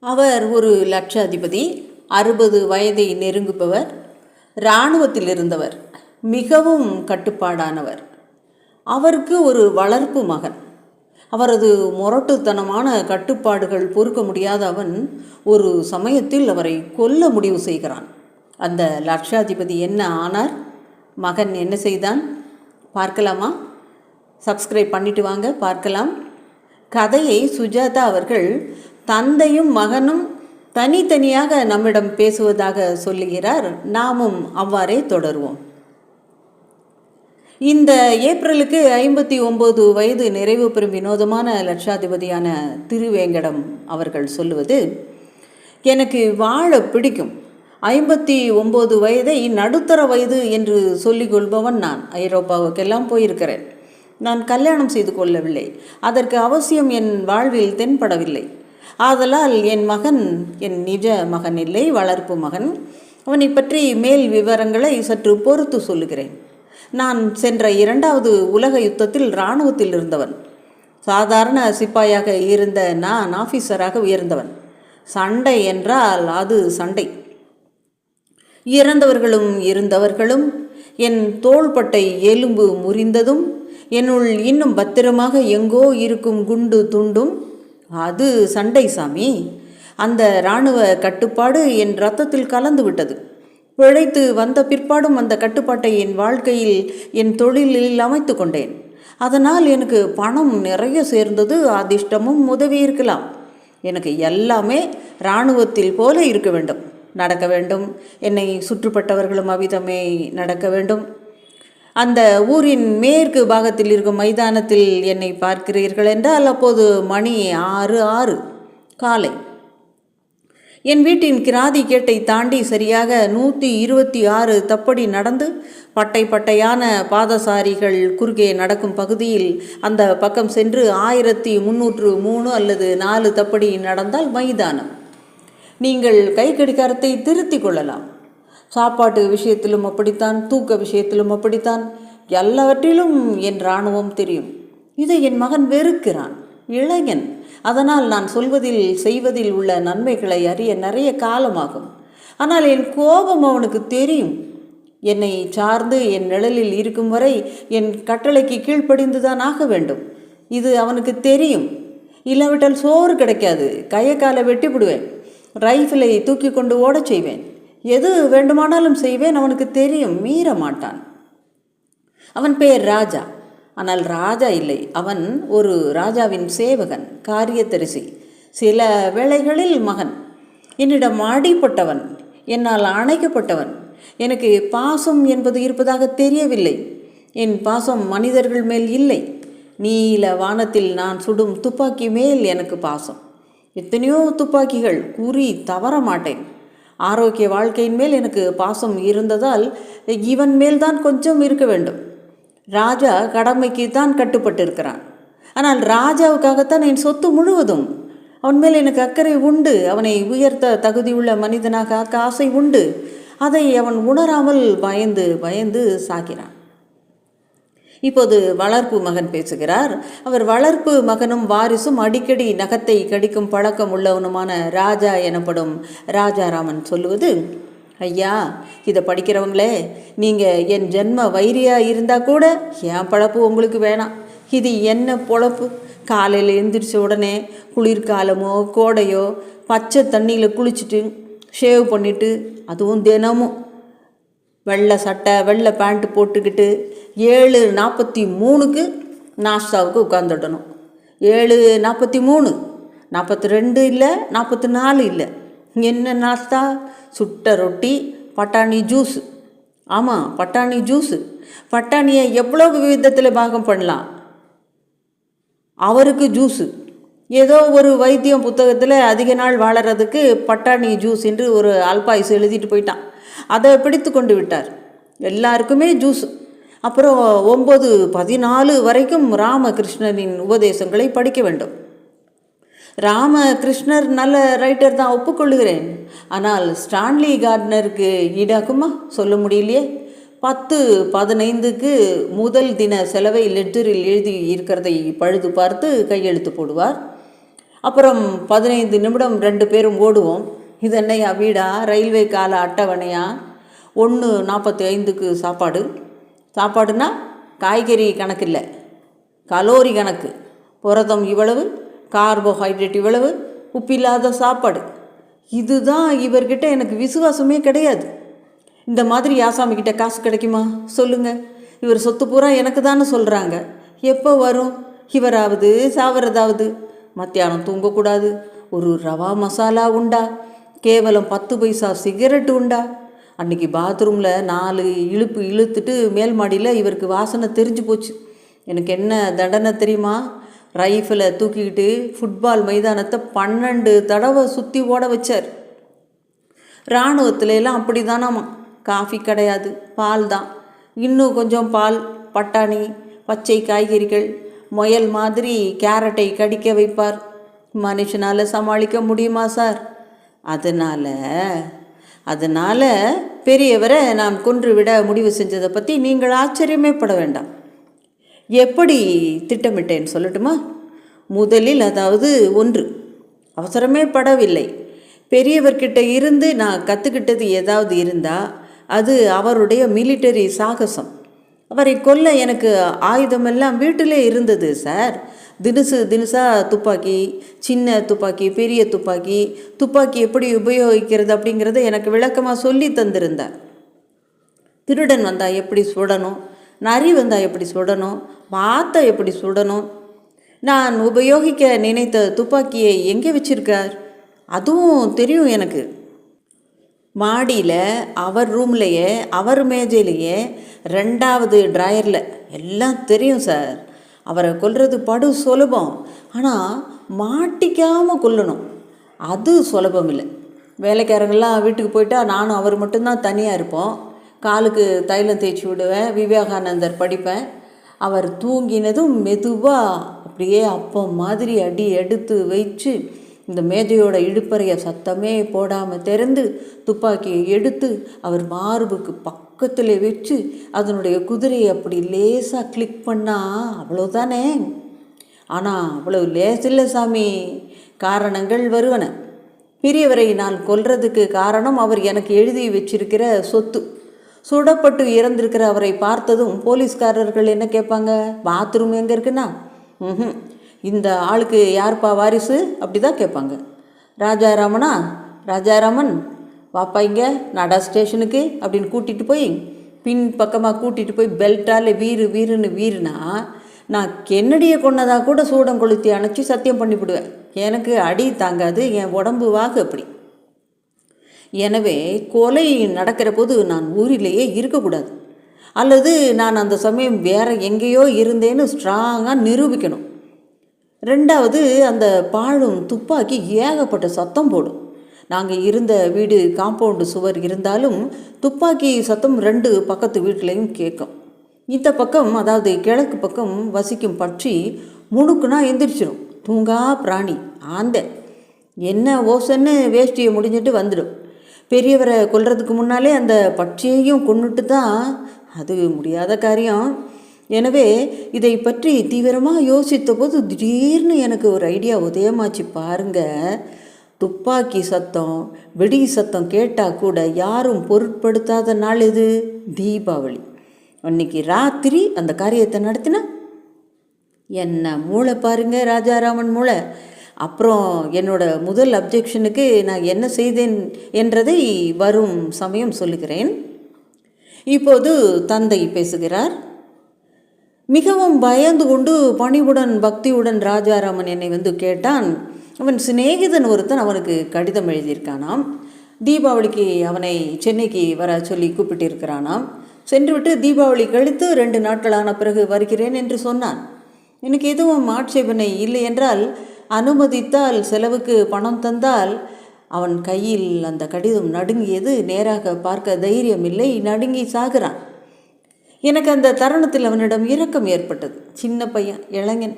அவர் ஒரு லட்சாதிபதி அறுபது வயதை நெருங்குபவர் இராணுவத்தில் இருந்தவர் மிகவும் கட்டுப்பாடானவர். அவருக்கு ஒரு வளர்ப்பு மகன். அவரது முரட்டுத்தனமான கட்டுப்பாடுகள் பொறுக்க முடியாத அவன் ஒரு சமயத்தில் அவரை கொல்ல முடிவு செய்கிறான். அந்த லட்சாதிபதி என்ன ஆனார்? மகன் என்ன செய்தான்? பார்க்கலாமா? சப்ஸ்கிரைப் பண்ணிட்டு வாங்க பார்க்கலாம். கதையை சுஜாதா அவர்கள் தந்தையும் மகனும் தனித்தனியாக நம்மிடம் பேசுவதாக சொல்லுகிறார். நாமும் அவ்வாறே தொடருவோம். இந்த ஏப்ரலுக்கு ஐம்பத்தி ஒம்பது வயது நிறைவு பெறும் வினோதமான லட்சாதிபதியான திருவேங்கடம் அவர்கள் சொல்லுவது எனக்கு வாழ பிடிக்கும். ஐம்பத்தி ஒம்பது வயதை நடுத்தர வயது என்று சொல்லிக்கொள்பவன் நான். ஐரோப்பாவுக்கெல்லாம் போயிருக்கிறேன். நான் கல்யாணம் செய்து கொள்ளவில்லை. அதற்கு அவசியம் என் வாழ்வில் தென்படவில்லை. ஆதலால் என் மகன் என் நிஜ மகன் இல்லை வளர்ப்பு மகன். அவனை பற்றி மேல் விவரங்களை சற்று பொறுத்து சொல்லுகிறேன். நான் சென்ற இரண்டாவது உலக யுத்தத்தில் இராணுவத்தில் இருந்தவன். சாதாரண சிப்பாயாக இருந்த நான் ஆஃபீஸராக உயர்ந்தவன். சண்டை என்றால் அது சண்டை. இறந்தவர்களும் இருந்தவர்களும் என் தோள்பட்டை எலும்பு முறிந்ததும் என்னுள் இன்னும் பத்திரமாக எங்கோ இருக்கும் குண்டு துண்டும் அது சண்டை சாமி. அந்த இராணுவ கட்டுப்பாடு என் ரத்தத்தில் கலந்து விட்டது. பிழைத்து வந்த பிற்பாடும் அந்த கட்டுப்பாட்டை என் வாழ்க்கையில் என் தொழிலில் அமைத்து கொண்டேன். அதனால் எனக்கு பணம் நிறைய சேர்ந்தது அதிர்ஷ்டமும் உதவி இருக்கலாம். எனக்கு எல்லாமே இராணுவத்தில் போல இருக்க வேண்டும். நடக்க வேண்டும். என்னை சுற்றுப்பட்டவர்களும் அவ்விதமே நடக்க வேண்டும். அந்த ஊரின் மேற்கு பாகத்தில் இருக்கும் மைதானத்தில் என்னை பார்க்கிறீர்கள் என்றால் அப்போது மணி ஆறு ஆறு காலை. என் வீட்டின் கிராதி கேட்டை தாண்டி சரியாக நூற்றி இருபத்தி ஆறு தப்படி நடந்து பட்டை பட்டையான பாதசாரிகள் குறுக்கே நடக்கும் பகுதியில் அந்த பக்கம் சென்று ஆயிரத்தி முந்நூற்று மூணு அல்லது நாலு தப்படி நடந்தால் மைதானம். நீங்கள் கை கடிகாரத்தை திருத்திக் கொள்ளலாம். சாப்பாட்டு விஷயத்திலும் அப்படித்தான் தூக்க விஷயத்திலும் அப்படித்தான். எல்லாவற்றிலும் என் இராணுவம் தெரியும். இதை என் மகன் வெறுக்கிறான் இளைஞன். அதனால் நான் சொல்வதில் செய்வதில் உள்ள நன்மைகளை அறிய நிறைய காலமாகும். ஆனால் என் கோபம் அவனுக்கு தெரியும். என்னை சார்ந்து என் நிழலில் இருக்கும் வரை என் கட்டளைக்கு கீழ்ப்படிந்துதான் ஆக வேண்டும். இது அவனுக்கு தெரியும். இல்லாவிட்டால் சோறு கிடைக்காது. கையை காலை வெட்டி விடுவேன் தூக்கி கொண்டு ஓடச் செய்வேன். எது வேண்டுமானாலும் செய்வேன் அவனுக்கு தெரியும் மீற மாட்டான். அவன் பெயர் ராஜா. ஆனால் ராஜா இல்லை. அவன் ஒரு ராஜாவின் சேவகன் காரியத்தரிசி சில வேளைகளில் மகன். என்னிடம் அடிப்பட்டவன் என்னால் அணைக்கப்பட்டவன். எனக்கு பாசம் என்பது இருப்பதாக தெரியவில்லை. என் பாசம் மனிதர்கள் மேல் இல்லை. நீல வானத்தில் நான் சுடும் துப்பாக்கி மேல் எனக்கு பாசம். எத்தனையோ துப்பாக்கிகள் கூறி தவற மாட்டேன். ஆரோக்கிய வாழ்க்கையின் மேல் எனக்கு பாசம் இருந்ததால் இவன் மேல்தான் கொஞ்சம் இருக்க வேண்டும். ராஜா கடமைக்கு தான் கட்டுப்பட்டிருக்கிறான். ஆனால் ராஜாவுக்காகத்தான் என் சொத்து முழுவதும். அவன் மேல் எனக்கு அக்கறை உண்டு. அவனை உயர்த்த தகுதியுள்ள மனிதனாக ஆக்க ஆசை உண்டு. அதை அவன் உணராமல் பயந்து பயந்து சாகிறான். இப்போது வளர்ப்பு மகன் பேசுகிறார். அவர் வளர்ப்பு மகனும் வாரிசும் அடிக்கடி நகத்தை கடிக்கும் பழக்கம் உள்ளவனுமான ராஜா எனப்படும் ராஜாராமன் சொல்லுவது ஐயா இதை படிக்கிறவங்களே நீங்கள் என் ஜென்ம வைரியாக இருந்தால் கூட என் பழப்பு உங்களுக்கு வேணாம். இது என்ன பொழப்பு? காலையில் எழுந்திரிச்ச உடனே குளிர்காலமோ கோடையோ பச்சை தண்ணியில் குளிச்சுட்டு ஷேவ் பண்ணிவிட்டு அதுவும் தினமும் வெள்ளை சட்டை வெள்ளை பேண்ட்டு போட்டுக்கிட்டு ஏழு நாற்பத்தி மூணுக்கு நாஷ்டாவுக்கு உட்காந்துடணும் ஏழு நாற்பத்தி மூணு நாற்பத்தி ரெண்டு இல்லை நாற்பத்தி நாலு இல்லை. என்ன நாஸ்தா சுட்ட ரொட்டி பட்டாணி ஜூஸு ஆமாம் பட்டாணி ஜூஸு பட்டாணியை எவ்வளோ விதத்தில் பாகம் பண்ணலாம்? அவருக்கு ஜூஸு ஏதோ ஒரு வைத்தியம் புத்தகத்தில் அதிக நாள் வாழறதுக்கு பட்டாணி ஜூஸ் என்று ஒரு அல்பாயுஸ் எழுதிட்டு போயிட்டான். அதை பிடித்து கொண்டு விட்டார். எல்லாருக்குமே ஜூஸ். அப்புறம் ஒம்பது பதினாலு வரைக்கும் ராமகிருஷ்ணனின் உபதேசங்களை படிக்க வேண்டும். ராமகிருஷ்ணர் நல்ல ரைட்டர் தான் ஒப்புக்கொள்கிறேன். ஆனால் ஸ்டான்லி கார்ட்னருக்கு ஈடாக்குமா? சொல்ல முடியலையே. பத்து பதினைந்துக்கு முதல் தின செலவை லெட்டரில் எழுதி இருக்கிறதை பழுது பார்த்து கையெழுத்து போடுவார். அப்புறம் பதினைந்து நிமிடம் ரெண்டு பேரும் ஓடுவோம். இது என்னையா வீடா? ரயில்வே கால அட்டவணையா? ஒன்று நாற்பத்தி ஐந்துக்கு சாப்பாடு. சாப்பாடுனா காய்கறி கணக்கு இல்லை கலோரி கணக்கு. புரதம் இவ்வளவு கார்போஹைட்ரேட் இவ்வளவு உப்பில்லாத சாப்பாடு. இதுதான் இவர்கிட்ட எனக்கு விசுவாசமே கிடையாது. இந்த மாதிரி யாசாமி கிட்ட காசு கிடைக்குமா? சொல்லுங்கள் இவர் சொத்து பூரா எனக்கு தானே சொல்கிறாங்க எப்போ வரும்? இவராவது சாவறதாவது? மத்தியானம் தூங்கக்கூடாது. ஒரு ரவா மசாலா உண்டா? கேவலம் பத்து பைசா சிகரெட் உண்டா? அன்றைக்கி பாத்ரூமில் நாலு இழுப்பு இழுத்துட்டு மேல் மாடியில் இவருக்கு வாசனை தெரிஞ்சு போச்சு. எனக்கு என்ன தண்டனை தெரியுமா? ரைஃபிளை தூக்கிக்கிட்டு ஃபுட்பால் மைதானத்தை பன்னெண்டு தடவை சுற்றி ஓட வச்சார். இராணுவத்துல எல்லாம் அப்படி தானாமா காஃபி கிடையாது பால் தான். இன்னும் கொஞ்சம் பால் பட்டாணி பச்சை காய்கறிகள் முயல் மாதிரி கேரட்டை கடிக்க வைப்பார். மனுஷனால் சமாளிக்க முடியுமா சார்? அதனால் அதனால் பெரியவரை நாம் கொன்றுவிட முடிவு செஞ்சதை பற்றி நீங்கள் ஆச்சரியமே பட வேண்டாம். எப்படி திட்டமிட்டேன்னு சொல்லட்டுமா? முதலில் அதாவது ஒன்று அவசரமே படவில்லை. பெரியவர்கிட்ட இருந்து நான் கற்றுக்கிட்டது ஏதாவது இருந்தால் அது அவருடைய மிலிட்டரி சாகசம். அவரை கொல்ல எனக்கு ஆயுதமெல்லாம் வீட்டிலே இருந்தது சார். தினுசு தினுசாக துப்பாக்கி சின்ன துப்பாக்கி பெரிய துப்பாக்கி துப்பாக்கி எப்படி உபயோகிக்கிறது அப்படிங்கிறத எனக்கு விளக்கமாக சொல்லி தந்திருந்தார். திருடன் வந்தால் எப்படி சுடணும் நரி வந்தால் எப்படி சுடணும் மாத்த எப்படி சுடணும்? நான் உபயோகிக்க நினைத்த துப்பாக்கியை எங்கே வச்சிருக்கார்? அதுவும் தெரியும் எனக்கு. மாடியில் அவர் ரூம்லேயே அவர் மேஜையிலேயே ரெண்டாவது ட்ராயரில் எல்லாம் தெரியும் சார் அவரை கொல்றது படு சுலபம். ஆனால் மாட்டிக்காமல் கொல்லணும். அது சுலபம் இல்லை. வேலைக்காரங்கள்லாம் வீட்டுக்கு போயிட்டா நானும் அவர் மட்டும்தான் தனியாக இருப்போம். காலுக்கு தைலம் தேய்ச்சி விடுவேன் விவேகானந்தர் படிப்பேன். அவர் தூங்கினதும் மெதுவாக அப்படியே அப்பம் மாதிரி அடி எடுத்து வச்சு இந்த மேஜையோட இடுப்பறையை சத்தமே போடாமல் திறந்து துப்பாக்கியை எடுத்து அவர் மார்புக்கு பக்கத்தில் வச்சு அதனுடைய குதிரையை அப்படி லேசாக கிளிக் பண்ணா அவ்வளோதானே ஆனால் அவ்வளவு லேசில்ல சாமி காரணங்கள் வருவன. பெரியவரை நான் கொல்றதுக்கு காரணம் அவர் எனக்கு எழுதி வச்சிருக்கிற சொத்து. சுடப்பட்டு இறந்திருக்கிற அவரை பார்த்ததும் போலீஸ்காரர்கள் என்ன கேட்பாங்க? பாத்ரூம் எங்கே இருக்குன்னா? ம் இந்த ஆளுக்கு யார்ப்பா வாரிசு? அப்படி தான் கேட்பாங்க. ராஜாராமனா? ராஜாராமன். வாப்பா இங்கே நடா ஸ்டேஷனுக்கு அப்படின்னு கூட்டிகிட்டு போய் பின் பக்கமாக கூட்டிகிட்டு போய் பெல்ட்டால் வீறு வீருன்னு வீறுனா நான் கென்னடியை கொன்னதாக கூட சூடம் கொளுத்தி அணைச்சி சத்தியம் பண்ணிவிடுவேன். எனக்கு அடி தாங்காது என் உடம்பு வாகு அப்படி. எனவே கொலை நடக்கிற போது நான் ஊரிலேயே இருக்கக்கூடாது அல்லது நான் அந்த சமயம் வேற எங்கேயோ இருந்தேன்னு ஸ்ட்ராங்காக நிரூபிக்கணும். ரெண்டாவது அந்த பாழும் துப்பாக்கி ஏகப்பட்ட சத்தம் போடும். நாங்கள் இருந்த வீடு காம்பவுண்டு சுவர் இருந்தாலும் துப்பாக்கி சத்தம் ரெண்டு பக்கத்து வீட்லேயும் கேட்கும். இந்த பக்கம் அதாவது கிழக்கு பக்கம் வசிக்கும் பட்சி முணுக்குனா எந்திரிச்சிடும் தூங்கா பிராணி ஆந்த. என்ன ஓசன்னு வேஷ்டியை முடிஞ்சிட்டு வந்துடும் பெரியவரை கொல்றதுக்கு முன்னாலே அந்த பட்சியையும் கொன்னுட்டு தான் அது முடியாத காரியம். எனவே இதை பற்றி தீவிரமாக யோசித்த போது திடீர்னு எனக்கு ஒரு ஐடியா உதயமாச்சு பாருங்கள் துப்பாக்கி சத்தம் வெடி சத்தம் கேட்டால் கூட யாரும் பொருட்படுத்தாத நாள் இது தீபாவளி. அன்னைக்கு ராத்திரி அந்த காரியத்தை நடத்தினா? என்ன மூளை பாருங்க ராஜாராமன் மூளை. அப்புறம் என்னோட முதல் அப்ஜெக்ஷனுக்கு நான் என்ன செய்தேன் என்றதை வரும் சமயம் சொல்லுகிறேன். இப்போது தந்தை பேசுகிறார். மிகவும் பயந்து கொண்டு பணிவுடன் பக்தியுடன் ராஜாராமன் என்னை வந்து கேட்டான். அவன் சிநேகிதன் ஒருத்தன் அவனுக்கு கடிதம் எழுதியிருக்கானாம். தீபாவளிக்கு அவனை சென்னைக்கு வர சொல்லி கூப்பிட்டிருக்கிறானாம். சென்றுவிட்டு தீபாவளி கழித்து ரெண்டு நாட்களான பிறகு வருகிறேன் என்று சொன்னான். எனக்கு எதுவும் ஆட்சேபனை இல்லை என்றால் அனுமதித்தால் செலவுக்கு பணம் தந்தால் அவன் கையில் அந்த கடிதம் நடுங்கியது நேராக பார்க்க தைரியம் இல்லை நடுங்கி சாகிறான். எனக்கு அந்த தருணத்தில் அவனிடம் இரக்கம் ஏற்பட்டது. சின்ன பையன் இளைஞன்.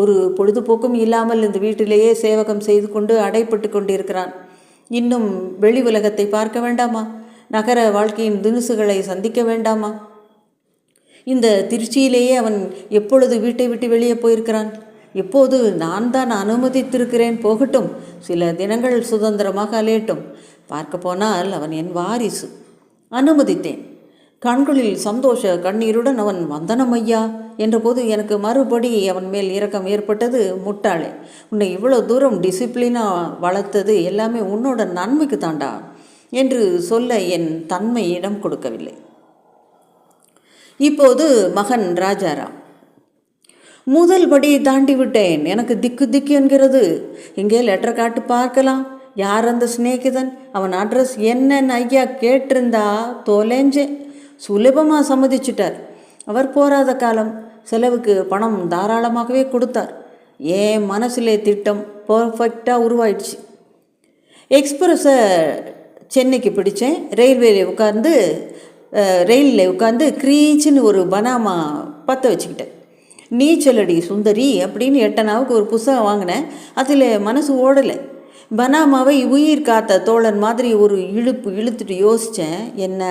ஒரு பொழுதுபோக்கும் இல்லாமல் இந்த வீட்டிலேயே சேவகம் செய்து கொண்டு அடைப்பட்டு கொண்டிருக்கிறான். இன்னும் வெளி உலகத்தை பார்க்க வேண்டாமா? நகர வாழ்க்கையின் தினுசுகளை சந்திக்க வேண்டாமா? இந்த திருச்சியிலேயே அவன் எப்பொழுது வீட்டை விட்டு வெளியே போயிருக்கிறான்? இப்போது நான் தான் அனுமதித்திருக்கிறேன் போகட்டும். சில தினங்கள் சுதந்திரமாக அலையட்டும். பார்க்க போனால் அவன் என் வாரிசு. அனுமதித்தேன். கண்களில் சந்தோஷ கண்ணீருடன் அவன் வந்தனம் ஐயா என்றபோது எனக்கு மறுபடி அவன் மேல் இரக்கம் ஏற்பட்டது முட்டாளே. உன்னை இவ்வளோ தூரம் டிசிப்ளினாக வளர்த்தது எல்லாமே உன்னோட நன்மைக்கு தாண்டா என்று சொல்ல என் தன்மை இடம் கொடுக்கவில்லை. இப்போது மகன் ராஜாராம் முதல் படியை தாண்டி விட்டேன். எனக்கு திக்கு திக்கு என்கிறது. இங்கே லெட்டர் காட்டு பார்க்கலாம். யார் அந்த சிநேகிதன்? அவன் அட்ரஸ் என்னன்னு ஐயா கேட்டிருந்தா தொலைஞ்சேன். சுலபமாக சம்மதிச்சிட்டார். அவர் போராத காலம். செலவுக்கு பணம் தாராளமாகவே கொடுத்தார். ஏன் மனசிலே திட்டம் பர்ஃபெக்டாக உருவாயிடுச்சு. எக்ஸ்பிரஸை சென்னைக்கு பிடித்தேன் ரயில்வேல உட்காந்து ரயிலில் உட்காந்து க்ரீச்சின்னு ஒரு பனாமா பற்ற வச்சுக்கிட்டேன். நீச்சலடி சுந்தரி அப்படின்னு எட்டனாவுக்கு ஒரு புஸ்தகம் வாங்கினேன். அதில் மனசு ஓடலை. பனாமாவை உயிர் காத்த தோழன் மாதிரி ஒரு இழுப்பு இழுத்துட்டு யோசித்தேன் என்ன?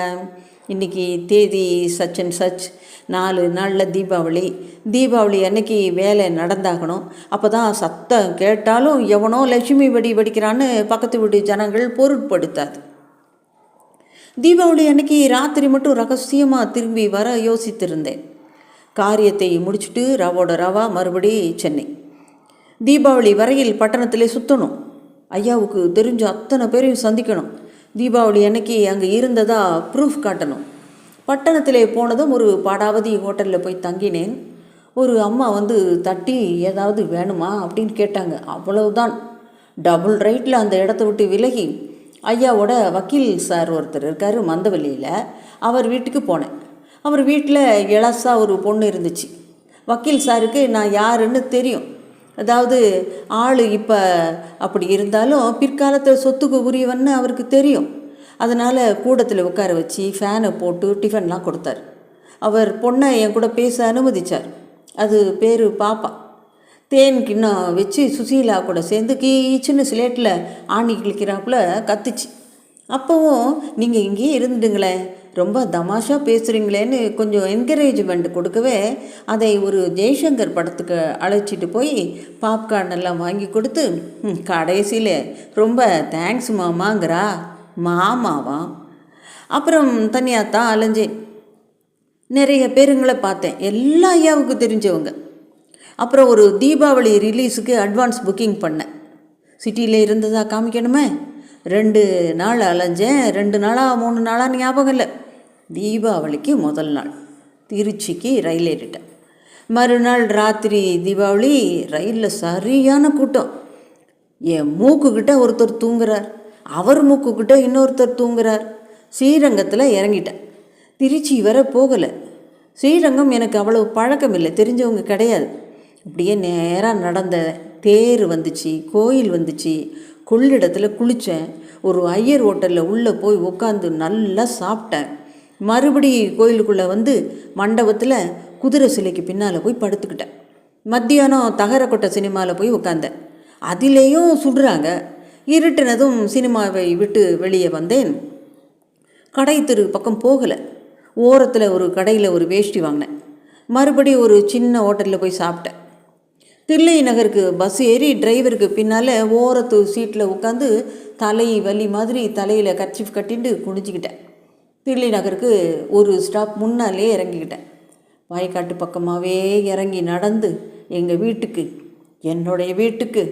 இன்றைக்கி தேதி சச் அண்ட் சச். நாலு நாளில் தீபாவளி. தீபாவளி அன்னைக்கு வேலை நடந்தாகணும். அப்போ தான் சத்தம் கேட்டாலும் எவனோ லட்சுமி வெடி வெடிக்கிறான்னு பக்கத்து வீட்டு ஜனங்கள் பொருட்படுத்தாது. தீபாவளி அன்னைக்கு ராத்திரி மட்டும் ரகசியமாக திரும்பி வர யோசித்திருந்தேன். காரியத்தை முடிச்சுட்டு ரவோட ரவா மறுபடி சென்னை. தீபாவளி வரையில் பட்டணத்திலே சுற்றணும் ஐயாவுக்கு தெரிஞ்ச அத்தனை பேரையும் சந்திக்கணும். தீபாவளி அன்னைக்கு அங்கே இருந்ததா ப்ரூஃப் காட்டணும். பட்டணத்திலே போனதும் ஒரு பாடாவதி ஹோட்டலில் போய் தங்கினேன். ஒரு அம்மா வந்து தட்டி ஏதாவது வேணுமா? அப்படின்னு கேட்டாங்க. அவ்வளவுதான். டபுள் ரைட்டில் அந்த இடத்த விட்டு விலகி ஐயாவோட வக்கீல் சார் ஒருத்தர் இருக்கார் மந்தவெளியில். அவர் வீட்டுக்கு போனேன். அவர் வீட்டில் இளசா ஒரு பொண்ணு இருந்துச்சு. வக்கீல் சாருக்கு நான் யாருன்னு தெரியும். அதாவது ஆள் இப்போ அப்படி இருந்தாலும் பிற்காலத்தில் சொத்துக்கு உரியவன்னு அவருக்கு தெரியும். அதனால் கூடத்தில் உட்கார வச்சு ஃபேனை போட்டு டிஃபன்லாம் கொடுத்தார். அவர் பொண்ணை என் கூட பேச அனுமதித்தார் அது பேர் பாப்பா. தேன் கிண்ணம் வச்சு சுசீலா கூட சேர்ந்து கீச்சுன்னு சிலேட்டில் ஆணி கிழிக்கிறாப்புல கத்துச்சு. அப்போவும் நீங்கள் இங்கேயே இருந்துடுங்களேன். ரொம்ப தமாஷாக பேசுகிறீங்களேன்னு கொஞ்சம் என்கரேஜ்மெண்ட் கொடுக்கவே அதை ஒரு ஜெய்சங்கர் படத்துக்கு அழைச்சிட்டு போய் பாப்கார்ன் எல்லாம் வாங்கி கொடுத்து கடைசியில் ரொம்ப தேங்க்ஸ் மாமாங்கிறா. மாமாவா? அப்புறம் தனியாக தான் அலைஞ்சேன் நிறைய பேருங்களை பார்த்தேன். எல்லா ஐயாவுக்கும் தெரிஞ்சவங்க. அப்புறம் ஒரு தீபாவளி ரிலீஸுக்கு அட்வான்ஸ் புக்கிங் பண்ணேன். சிட்டியில் இருந்ததா காமிக்கணுமே? ரெண்டு நாள் அலைஞ்சேன். ரெண்டு நாளாக மூணு நாளாக ஞாபகம் இல்லை. தீபாவளிக்கு முதல் நாள். திருச்சிக்கு ரயில் ஏறிட்டேன். மறுநாள் ராத்திரி தீபாவளி ரயிலில் சரியான கூட்டம். என் மூக்குக்கிட்ட ஒருத்தர் தூங்குறார். அவர் மூக்குக்கிட்ட இன்னொருத்தர் தூங்குறார். ஸ்ரீரங்கத்தில் இறங்கிட்டேன் திருச்சி வர போகலை. ஸ்ரீரங்கம் எனக்கு அவ்வளவு பழக்கம் இல்லை தெரிஞ்சவங்க கிடையாது. அப்படியே நேராக நடந்த தேர் வந்துச்சு கோயில் வந்துச்சு. கொள்ளிடத்தில் குளித்தேன் ஒரு ஐயர் ஹோட்டலில் உள்ளே போய் உட்காந்து நல்லா சாப்பிட்டேன். மறுபடி கோயிலுக்குள்ளே வந்து மண்டபத்தில் குதிரை சிலைக்கு பின்னால் போய் படுத்துக்கிட்டேன். மத்தியானம் தகரக்கொட்டை சினிமாவில் போய் உட்காந்தேன் அதிலேயும் சுடுறாங்க. இருட்டினதும் சினிமாவை விட்டு வெளியே வந்தேன். கடை தெரு பக்கம் போகலை. ஓரத்தில் ஒரு கடையில் ஒரு வேஷ்டி வாங்கினேன். மறுபடி ஒரு சின்ன ஹோட்டலில் போய் சாப்பிட்டேன். தில்லை நகருக்கு பஸ் ஏறி டிரைவருக்கு பின்னால் ஓரத்து சீட்டில் உட்காந்து தலை வலி மாதிரி தலையில் கர்ச்சிஃப் கட்டிட்டு குடிச்சிக்கிட்டேன் தில்லை நகருக்கு ஒரு ஸ்டாப் முன்னாலே இறங்கிக்கிட்டேன். வாய்க்காட்டு பக்கமாகவே இறங்கி நடந்து எங்கள் வீட்டுக்கு என்னுடைய வீட்டுக்கு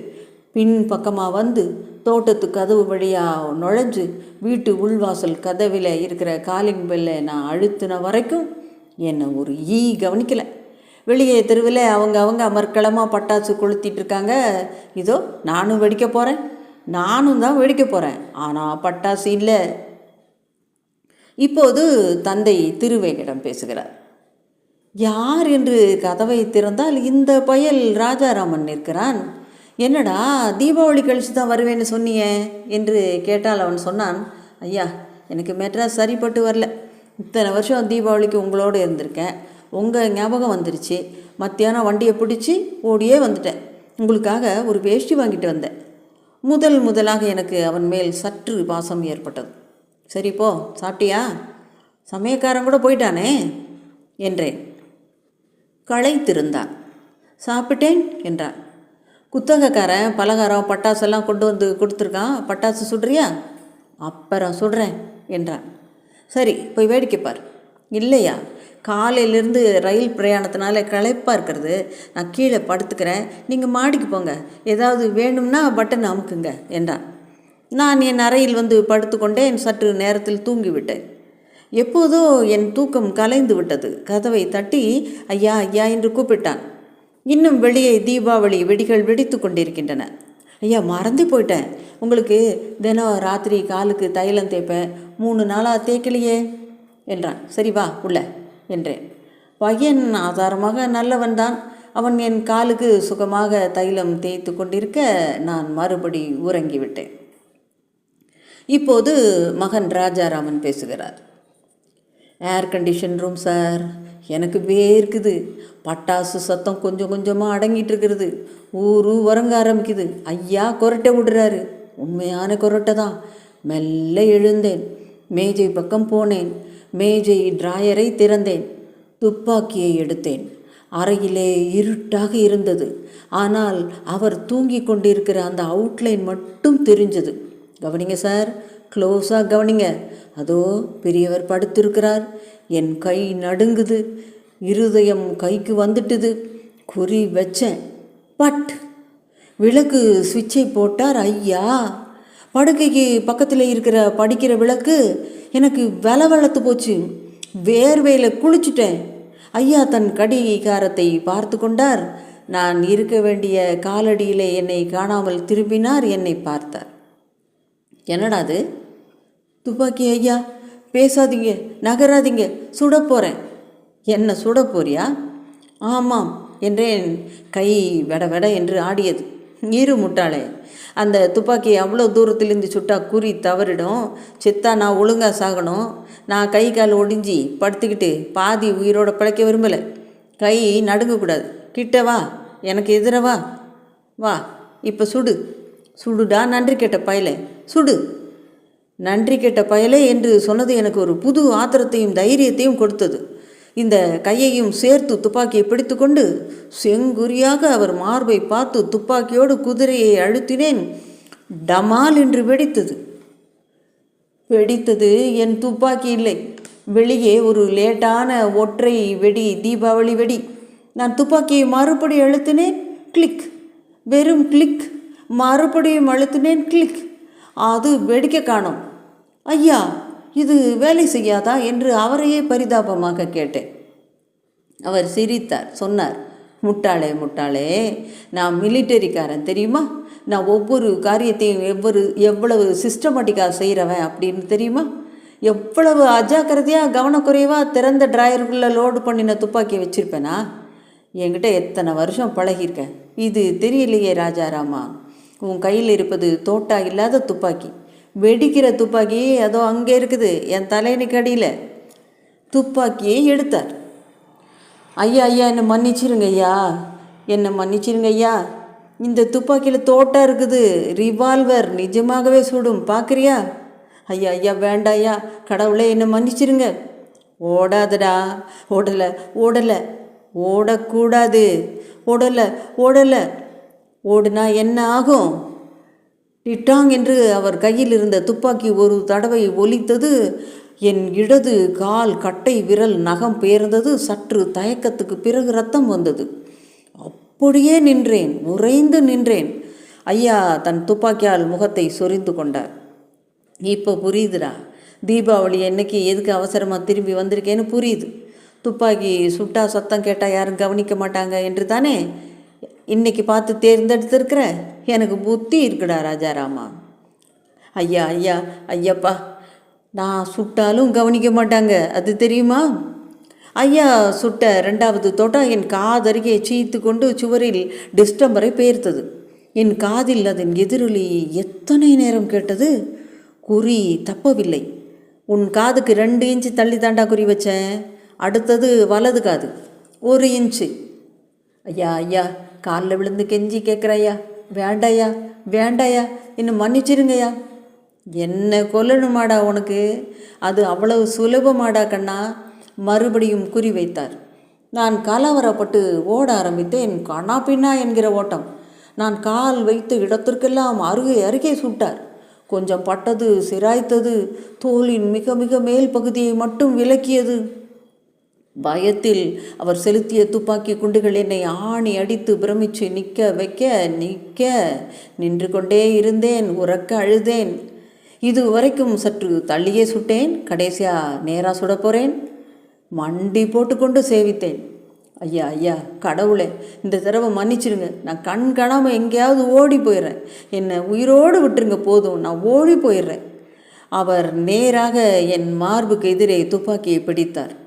பின் பக்கமாக வந்து தோட்டத்து கதவு வழியாக நுழைஞ்சு வீட்டு உள்வாசல் கதவில் இருக்கிற காலிங் பெல்லை நான் அழுத்தின வரைக்கும் என்னை ஒரு ஈ கவனிக்கலை. வெளியே தெருவில் அவங்க அவங்க அமர்க்களமாக பட்டாசு கொளுத்திட்டு இருக்காங்க. இதோ நானும் வெடிக்க போகிறேன் நானும் தான் வெடிக்க போகிறேன் ஆனால் பட்டாசு இல்லை. இப்போது தந்தை திருவேகிடம் பேசுகிறார். யார் என்று கதவை திறந்தால் இந்த பயல் ராஜாராமன் நிற்கிறான். என்னடா தீபாவளி கழித்து தான் வருவேன்னு சொன்னியே என்று கேட்டால் அவன் சொன்னான் ஐயா எனக்கு மெட்ராஸ் சரிப்பட்டு வரல. இத்தனை வருஷம் தீபாவளிக்கு உங்களோடு இருந்திருக்கேன். உங்கள் ஞாபகம் வந்துருச்சு. மத்தியானம் வண்டியை பிடிச்சி ஓடியே வந்துட்டேன். உங்களுக்காக ஒரு வேஷ்டி வாங்கிட்டு வந்தேன். முதல் முதலாக எனக்கு அவன் மேல் சற்று பாசம் ஏற்பட்டது. சரி போ சாப்பிட்டியா? சமயக்காரன் கூட போயிட்டானே? என்றேன். களைத்திருந்தான் சாப்பிட்டேன் என்றான் குத்தகைக்காரன் பலகாரம் பட்டாசெல்லாம் கொண்டு வந்து கொடுத்துருக்கான். பட்டாசு சுடுறியா? அப்புறம் சுடுறேன் என்றான். சரி போய் வேடிக்கை பார். இல்லையா? காலையிலேருந்து ரயில் பிரயாணத்தினால களைப்பாக இருக்கிறது. நான் கீழே படுத்துக்கிறேன். நீங்கள் மாடிக்கு போங்க. ஏதாவது வேணும்னா பட்டன் அமுக்குங்க என்றான். நான் என் அறையில் வந்து படுத்துக்கொண்டே என் சற்று நேரத்தில் தூங்கிவிட்டேன். எப்போதோ என் தூக்கம் கலைந்து விட்டது. கதவை தட்டி ஐயா ஐயா என்று கூப்பிட்டான். இன்னும் வெளியே தீபாவளி வெடிகள் வெடித்து கொண்டிருக்கின்றன. ஐயா மறந்து போயிட்டேன். உங்களுக்கு தினம் ராத்திரி காலுக்கு தைலம் தேய்ப்பேன். மூணு நாளாக தேய்க்கலையே என்றான். சரி வா உள்ள என்றேன். பையன் ஆதாரமாக நல்லவன்தான் அவன் என் காலுக்கு சுகமாக தைலம் தேய்த்து கொண்டிருக்க நான் மறுபடி உறங்கிவிட்டேன். இப்போது மகன் ராஜாராமன் பேசுகிறார். ஏர் கண்டிஷன் ரூம் சார் எனக்கு வேர்க்குது. பட்டாசு சத்தம் கொஞ்சம் கொஞ்சமாக அடங்கிட்டு இருக்கிறது ஊரு உறங்க ஆரம்பிக்குது. ஐயா கொரட்டை விடுறாரு. உண்மையான கொரட்டை தான் மெல்ல எழுந்தேன். மேஜை பக்கம் போனேன். மேஜை டிராயரை திறந்தேன். துப்பாக்கியை எடுத்தேன். அறையிலே இருட்டாக இருந்தது. ஆனால் அவர் தூங்கி கொண்டிருக்கிற அந்த அவுட்லைன் மட்டும் தெரிஞ்சது. கவனிங்க சார். க்ளோஸாக கவனிங்க. அதோ பெரியவர் படுத்திருக்கிறார். என் கை நடுங்குது. இருதயம் கைக்கு வந்துட்டுது. குறி வச்சேன். பட்! விளக்கு சுவிட்சை போட்டார். ஐயா! படுக்கைக்கு பக்கத்தில் இருக்கிற படிக்கிற விளக்கு எனக்கு வெல வளர்த்து போச்சு. வேர்வையில் குளிச்சுட்டேன். ஐயா தன் கடிகாரத்தை பார்த்து கொண்டார். நான் இருக்க வேண்டிய காலடியிலே என்னை காணாமல் திரும்பினார். என்னை பார்த்தார். என்னடாது துப்பாக்கி ஐயா பேசாதீங்க நகராதீங்க சுட போகிறேன் என்ன சுட போறியா? ஆமாம் என்றேன். கை வெட வெட என்று ஆடியது. இரு முட்டாளே அந்த துப்பாக்கி அவ்வளோ தூரத்துலேருந்து சுட்டா குறி தவறிடும். செத்தா நான் ஒழுங்காக சாகணும். நான் கை கால் ஒடிஞ்சி படுத்துக்கிட்டு பாதி உயிரோட பிழைக்க விரும்பலை. கை நடுங்கக்கூடாது கிட்ட வா எனக்கு எதிர வா. வா இப்போ சுடு. சுடுடா? நன்றி கேட்ட பயலை. சுடு. நன்றி கேட்ட பயலே என்று சொன்னது எனக்கு ஒரு புது ஆத்திரத்தையும் தைரியத்தையும் கொடுத்தது. இந்த கையையும் சேர்த்து துப்பாக்கியை பிடித்துக்கொண்டு செங்குறியாக அவர் மார்பை பார்த்து துப்பாக்கியோடு குதிரையை அழுத்தினேன். டமால் என்று வெடித்தது. வெடித்தது. என் துப்பாக்கி இல்லை. வெளியே ஒரு லேட்டான ஒற்றை வெடி தீபாவளி வெடி. நான் துப்பாக்கியை மறுபடி அழுத்தினேன். கிளிக். வெறும் கிளிக். மறுபடியும் அழுத்தினேன். கிளிக். அது வெடிக்க காணும். ஐயா இது வேலை செய்யாதா என்று அவரையே பரிதாபமாக கேட்டேன். அவர் சிரித்தார் சொன்னார் முட்டாளே முட்டாளே நான் மிலிட்டரிக்காரன் தெரியுமா? நான் ஒவ்வொரு காரியத்தையும் எவ்வொரு எவ்வளவு சிஸ்டமேட்டிக்காக செய்கிறவன் அப்படின்னு தெரியுமா? எவ்வளவு அஜாக்கிரதையாக கவனக்குறைவாக திறந்த டிராயருக்குள்ளே லோடு பண்ணின துப்பாக்கி வச்சுருப்பேனா? என்கிட்ட எத்தனை வருஷம் பழகியிருக்கேன். இது தெரியலையே ராஜாராமா உன் கையில் இருப்பது தோட்டா இல்லாத துப்பாக்கி. வெடிக்கிற துப்பாக்கி அதோ அங்கே இருக்குது. என் தலையனுக்கு அடியில். துப்பாக்கியை எடுத்தார். ஐயா ஐயா என்னை மன்னிச்சிருங்க ஐயா. என்னை மன்னிச்சிருங்க ஐயா. இந்த துப்பாக்கியில் தோட்டா இருக்குது. ரிவால்வர் நிஜமாகவே சுடும். பார்க்குறியா? ஐயா ஐயா வேண்டாம் ஐயா. கடவுளே என்னை மன்னிச்சிருங்க. ஓடாதடா. ஓடலை ஓடலை. ஓடக்கூடாது. ஓடலை ஓடலை. ஓடுனா என்ன ஆகும்? டிட்டாங் என்று அவர் கையில் இருந்த துப்பாக்கி ஒரு தடவை ஒலித்தது. என் இடது கால் கட்டை விரல் நகம் பெயர்ந்தது. சற்று தயக்கத்துக்கு பிறகு ரத்தம் வந்தது. அப்படியே நின்றேன் உறைந்து நின்றேன். ஐயா தன் துப்பாக்கியால் முகத்தை சொரிந்து கொண்டார். இப்போ புரியுதுடா. தீபாவளி என்னைக்கு எதுக்கு அவசரமாக திரும்பி வந்திருக்கேன்னு புரியுது. துப்பாக்கி சுட்டா சத்தம் கேட்டால் யாரும் கவனிக்க மாட்டாங்க என்று தானே? இன்னைக்கு பார்த்து தேர்ந்தெடுத்திருக்கிற? எனக்கு புத்தி இருக்குடா ராஜாராமா. ஐயா ஐயா ஐயப்பா நான் சுட்டாலும் கவனிக்க மாட்டாங்க. அது தெரியுமா? ஐயா சுட்ட ரெண்டாவது தோட்டம் என் காதருகே சீத்து கொண்டு சுவரில் டிஸ்டம்பரை பெயர்த்தது. என் காதில் அதன் எதிரொலி எத்தனை நேரம் கேட்டது? குறி தப்பவில்லை. உன் காதுக்கு ரெண்டு இன்ச்சு தள்ளி தாண்டா குறி வச்சேன். அடுத்தது வலது காது. ஒரு இன்ச்சு. ஐயா ஐயா காலில் விழுந்து கெஞ்சி கேட்குறையா வேண்டாயா வேண்டாயா இன்னும் மன்னிச்சிருங்கய்யா என்ன கொல்லணுமாடா உனக்கு? அது அவ்வளவு சுலபமாடா கண்ணா மறுபடியும் குறி வைத்தார். நான் கலவரப்பட்டு ஓட ஆரம்பித்தேன் கண்ணா பின்னா என்கிற ஓட்டம். நான் கால் வைத்த இடத்திற்கெல்லாம் அருகே அருகே சுட்டார். கொஞ்சம் பட்டது சிராய்த்தது தோலின் மிக மிக மேல் பகுதியை மட்டும் விலக்கியது. பயத்தில் அவர் செலுத்திய துப்பாக்கி குண்டுகள் என்னை ஆணி அடித்து பிரமிச்சு நிற்க வைக்க நிற்க நின்று கொண்டே இருந்தேன் உறக்க அழுதேன். இது வரைக்கும் சற்று தள்ளியே சுட்டேன். கடைசியா நேராக சுட போகிறேன் மண்டி போட்டுக்கொண்டு சேவித்தேன். ஐயா ஐயா கடவுளே இந்த தடவை மன்னிச்சிடுங்க நான் கண் காணாமல் எங்கேயாவது ஓடி போயிடுறேன். என்னை உயிரோடு விட்டுருங்க போதும் நான் ஓடி போயிடுறேன். அவர் நேராக என் மார்புக்கு எதிரே துப்பாக்கியை பிடித்தார்.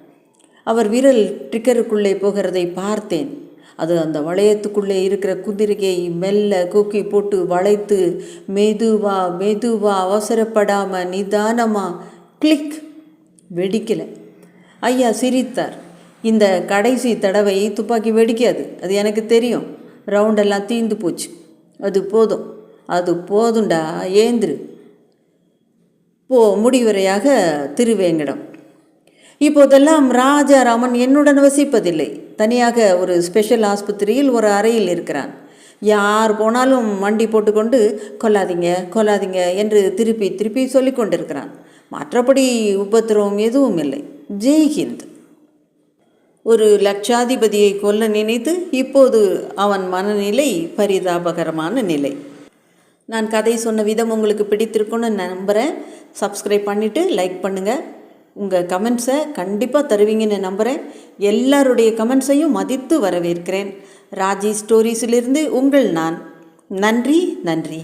அவர் விரல் ட்ரிக்கருக்குள்ளே போகிறதை பார்த்தேன். அது அந்த வளையத்துக்குள்ளே இருக்கிற குதிரையை மெல்ல கூக்கி போட்டு வளைத்து மெதுவா மெதுவா அவசரப்படாமல் நிதானமா கிளிக் வெடிக்கலை. ஐயா சிரித்தார். இந்த கடைசி தடவை துப்பாக்கி வெடிக்காது அது எனக்கு தெரியும். ரவுண்டெல்லாம் தீந்து போச்சு. அது போதும். அது போதுண்டா ஏந்திரு. போ முடிவுரையாக திருவேங்கடம். இப்போதெல்லாம் ராஜாராமன் என்னுடன் வசிப்பதில்லை. தனியாக ஒரு ஸ்பெஷல் ஆஸ்பத்திரியில் ஒரு அறையில் இருக்கிறான். யார் போனாலும் வண்டி போட்டுக்கொண்டு கொல்லாதீங்க கொல்லாதீங்க என்று திருப்பி திருப்பி சொல்லி கொண்டிருக்கிறான். மற்றபடி உபத்திரவம் எதுவும் இல்லை. ஜெய்ஹிந்த் ஒரு லட்சாதிபதியை கொல்ல நினைத்து இப்போது அவன் மனநிலை பரிதாபகரமான நிலை. நான் கதை சொன்ன விதம் உங்களுக்கு பிடித்திருக்குன்னு நம்புகிறேன் சப்ஸ்கிரைப் பண்ணிவிட்டு லைக் பண்ணுங்கள் உங்கள் கமெண்ட்ஸை கண்டிப்பாக தருவீங்கன்னு நம்புகிறேன் எல்லாருடைய கமெண்ட்ஸையும் மதித்து வரவேற்கிறேன். ராஜி ஸ்டோரிஸிலிருந்து உங்கள் நான். நன்றி நன்றி.